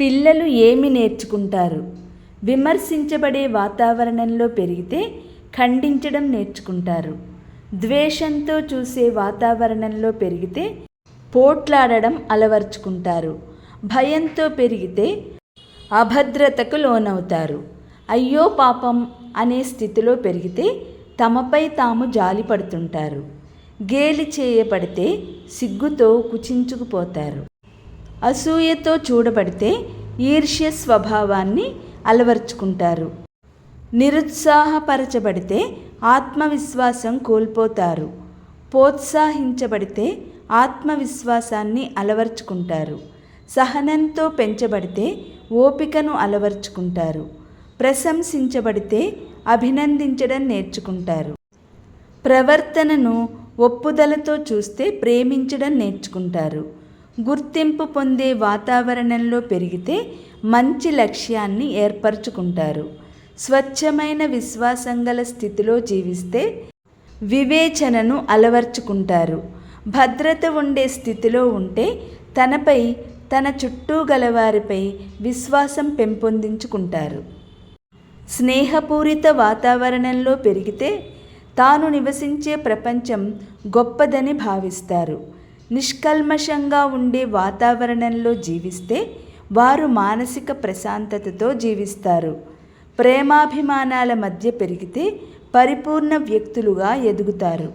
పిల్లలు ఏమి నేర్చుకుంటారు? విమర్శించబడే వాతావరణంలో పెరిగితే ఖండించడం నేర్చుకుంటారు. ద్వేషంతో చూసే వాతావరణంలో పెరిగితే పోట్లాడడం అలవర్చుకుంటారు. భయంతో పెరిగితే అభద్రతకు లోనవుతారు. అయ్యో పాపం అనే స్థితిలో పెరిగితే తమపై తాము జాలి పడుతుంటారు గేలి చేయబడితే సిగ్గుతో కుచించుకుపోతారు. అసూయతో చూడబడితే ఈర్ష్య స్వభావాన్ని అలవర్చుకుంటారు. నిరుత్సాహపరచబడితే ఆత్మవిశ్వాసం కోల్పోతారు. ప్రోత్సహించబడితే ఆత్మవిశ్వాసాన్ని అలవర్చుకుంటారు. సహనంతో పెంచబడితే ఓపికను అలవర్చుకుంటారు. ప్రశంసించబడితే అభినందించడం నేర్చుకుంటారు. ప్రవర్తనను ఒప్పుదలతో చూస్తే ప్రేమించడం నేర్చుకుంటారు. గుర్తింపు పొందే వాతావరణంలో పెరిగితే మంచి లక్ష్యాన్ని ఏర్పరచుకుంటారు. స్వచ్ఛమైన విశ్వాసం గల స్థితిలో జీవిస్తే వివేచనను అలవర్చుకుంటారు. భద్రత ఉండే స్థితిలో ఉంటే తనపై తన చుట్టూ గలవారిపై విశ్వాసం పెంపొందించుకుంటారు. స్నేహపూరిత వాతావరణంలో పెరిగితే తాను నివసించే ప్రపంచం గొప్పదని భావిస్తారు. నిష్కల్మషంగా ఉండే వాతావరణంలో జీవిస్తే వారు మానసిక ప్రశాంతతతో జీవిస్తారు. ప్రేమాభిమానాల మధ్య పెరిగితే పరిపూర్ణ వ్యక్తులుగా ఎదుగుతారు.